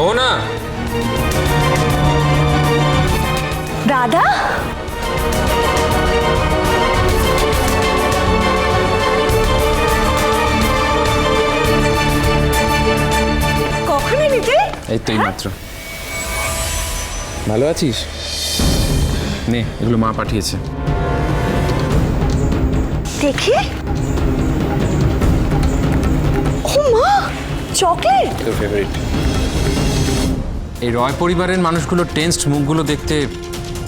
মোহনা দাদা? কখন এলি তুই এই তো মাত্র। ভালো আছিস? নে এগুলো মা পাঠিয়েছে। দেখি। ও মা চকলেট। তোর ফেভারিট এই রয় পরিবারের মানুষগুলোর টেন্সড মুখগুলো দেখতে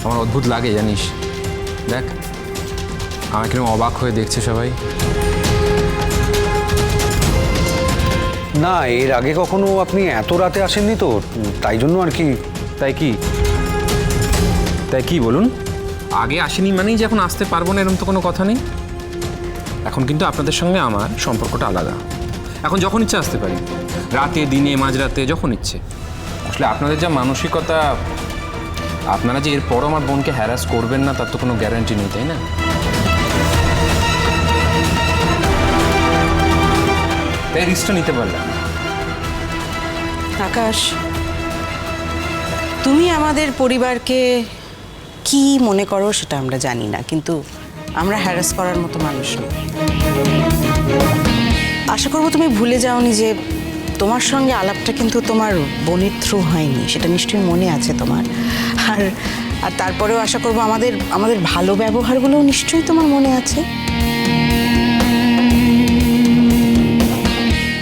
আমার অদ্ভুত লাগে জানিস। দেখ আমাকে কীরকম অবাক হয়ে দেখছে সবাই। না এর আগে কখনো আপনি এত রাতে আসেননি তো? তাই জন্য আর কি। তাই কি? তাই কি বলুন? আগে আসেনি মানেই যে এখন আসতে পারব না এরকম তো কোনো কথা নেই। এখন কিন্তু আপনাদের সঙ্গে আমার সম্পর্কটা আলাদা। এখন যখন ইচ্ছে আসতে পারি। রাতে দিনে মাঝরাতে যখন ইচ্ছে। আসলে আপনাদের যা মানসিকতা, আপনারা যে এরপরও আমার বোনকে হ্যারাস করবেন না, তার তো কোনো গ্যারান্টি নেই, তাই না? তাই রিস্কটা নিতে পারলাম আকাশ, তুমি আমাদের পরিবারকে কি মনে করো সেটা আমরা জানি না, কিন্তু আমরা হ্যারাস করার মতো মানুষ নই। আশা করব তুমি ভুলে যাওনি যে তোমার সঙ্গে আলাপটা কিন্তু তোমার বোনের থ্রু হয়নি, সেটা নিশ্চয়ই মনে আছে তোমার। আর আর তারপরেও আশা করব আমাদের আমাদের ভালো ব্যবহারগুলোও নিশ্চয়ই তোমার মনে আছে।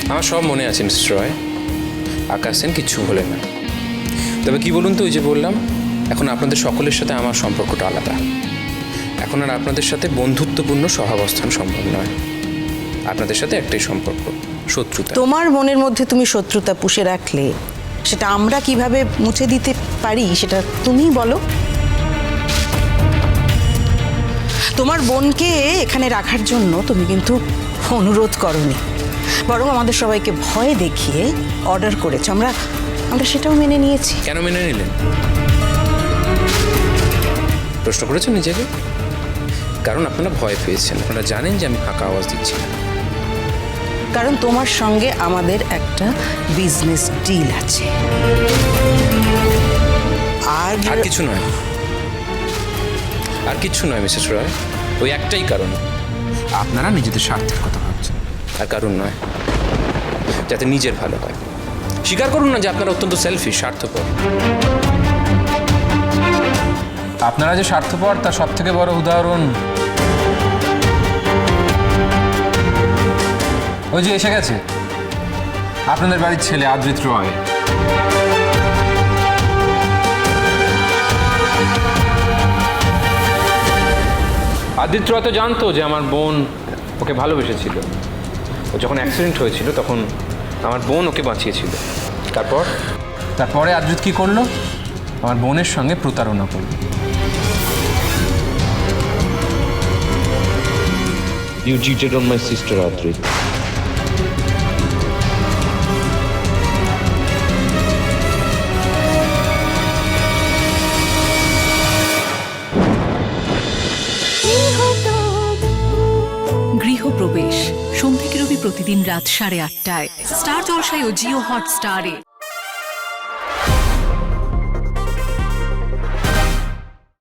আমার সব মনে আছে, মিস্টার রয়। আকাশ সেন কিচ্ছু বলে না। তবে কি বলুন তো ওই যে বললাম, এখন আপনাদের সকলের সাথে আমার সম্পর্কটা আলাদা। এখন আর আপনাদের সাথে বন্ধুত্বপূর্ণ সহাবস্থান সম্ভব নয়। আপনাদের সাথে একটাই সম্পর্ক। শত্রুতা। তোমার মনের মধ্যে তুমি শত্রুতা পুষে রাখলে সেটা আমরা কীভাবে মুছে দিতে পারি সেটা তুমি বলো। তোমার বোনকে এখানে রাখার জন্য তুমি কিন্তু অনুরোধ করনি। বরং আমাদের সবাইকে ভয় দেখিয়ে অর্ডার করেছ। আমরা আমরা সেটাও মেনে নিয়েছি। কেন মেনে নিলেন? প্রশ্ন করেছেন নিজেকে? কারণ আপনারা ভয় পেয়েছেন। আপনারা জানেন যে আমি ফাঁকা আওয়াজ দিচ্ছি না। কারণ তোমার সঙ্গে আমাদের একটা বিজনেস ডিল আছে। আর আর কিছু নয়। আর কিছু নয় মিসেস রয়। ওই একটাই কারণ। আপনারা নিজেদের স্বার্থের কথা ভাবছেন। আর কারণ নয় যাতে নিজের ভালো হয়। স্বীকার করুন না যে আপনারা অত্যন্ত সেলফি স্বার্থপর। আপনারা যে স্বার্থপর তার সব থেকে বড় উদাহরণ ওই যে এসে গেছে। আপনাদের বাড়ির ছেলে আদ্রিত রয়। আদিত্য তো জানতো যে আমার বোন ওকে ভালোবেসেছিল। ও যখন অ্যাক্সিডেন্ট হয়েছিল তখন আমার বোন ওকে বাঁচিয়েছিল। তারপর? তারপরে আদ্রিত কি করল? আমার বোনের সঙ্গে প্রতারণা করল। You cheated on my sister, Adri. প্রতিদিন রাত সাড়ে আটটায়। স্টার জলসায় ও জিও হট হটস্টারে।